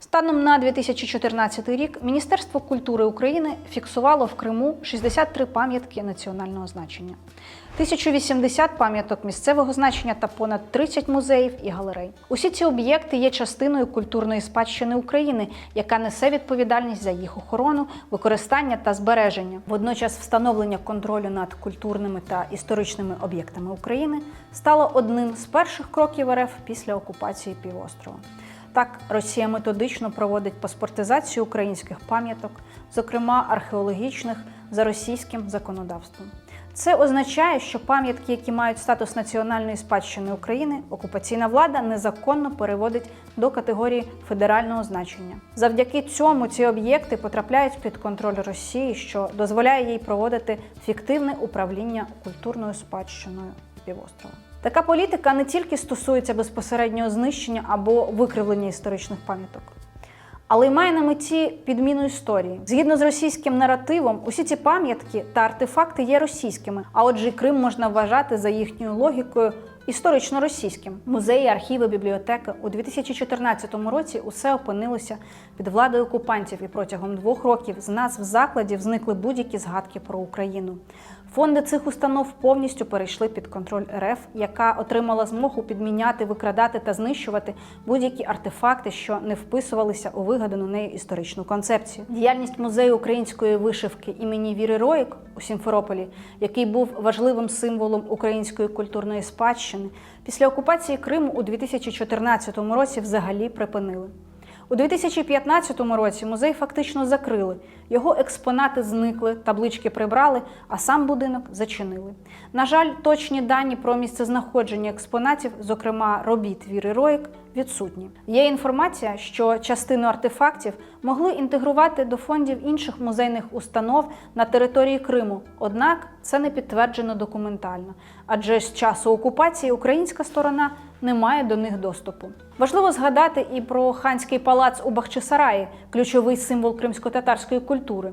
Станом на 2014 рік Міністерство культури України фіксувало в Криму 63 пам'ятки національного значення, 1080 пам'яток місцевого значення та понад 30 музеїв і галерей. Усі ці об'єкти є частиною культурної спадщини України, яка несе відповідальність за їх охорону, використання та збереження. Водночас встановлення контролю над культурними та історичними об'єктами України стало одним з перших кроків РФ після окупації півострова. Так, Росія методично проводить паспортизацію українських пам'яток, зокрема археологічних, за російським законодавством. Це означає, що пам'ятки, які мають статус національної спадщини України, окупаційна влада незаконно переводить до категорії федерального значення. Завдяки цьому ці об'єкти потрапляють під контроль Росії, що дозволяє їй проводити фіктивне управління культурною спадщиною півострова. Така політика не тільки стосується безпосереднього знищення або викривлення історичних пам'яток, але й має на меті підміну історії. Згідно з російським наративом, усі ці пам'ятки та артефакти є російськими, а отже, Крим можна вважати за їхньою логікою. Історично російським музеї, архіви, бібліотеки у 2014 році усе опинилося під владою окупантів, і протягом двох років з назв закладів зникли будь-які згадки про Україну. Фонди цих установ повністю перейшли під контроль РФ, яка отримала змогу підміняти, викрадати та знищувати будь-які артефакти, що не вписувалися у вигадану нею історичну концепцію. Діяльність музею української вишивки імені Віри Роїк у Сімферополі, який був важливим символом української культурної спадщини, після окупації Криму у 2014 році взагалі припинили. У 2015 році музей фактично закрили. Його експонати зникли, таблички прибрали, а сам будинок зачинили. На жаль, точні дані про місцезнаходження експонатів, зокрема робіт Віри Роїк, відсутні. Є інформація, що частину артефактів могли інтегрувати до фондів інших музейних установ на території Криму. Однак це не підтверджено документально, адже з часу окупації українська сторона не має до них доступу. Важливо згадати і про ханський палац у Бахчисараї, ключовий символ кримсько-татарської культури.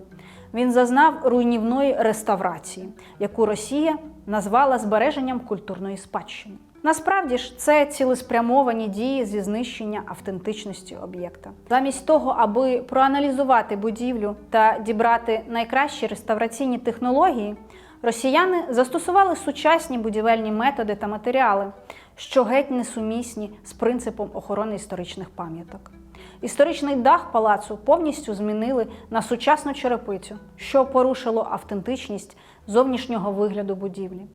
Він зазнав руйнівної реставрації, яку Росія назвала збереженням культурної спадщини. Насправді ж це цілеспрямовані дії зі знищення автентичності об'єкта. Замість того, аби проаналізувати будівлю та дібрати найкращі реставраційні технології, росіяни застосували сучасні будівельні методи та матеріали, що геть несумісні з принципом охорони історичних пам'яток. Історичний дах палацу повністю змінили на сучасну черепицю, що порушило автентичність зовнішнього вигляду будівлі.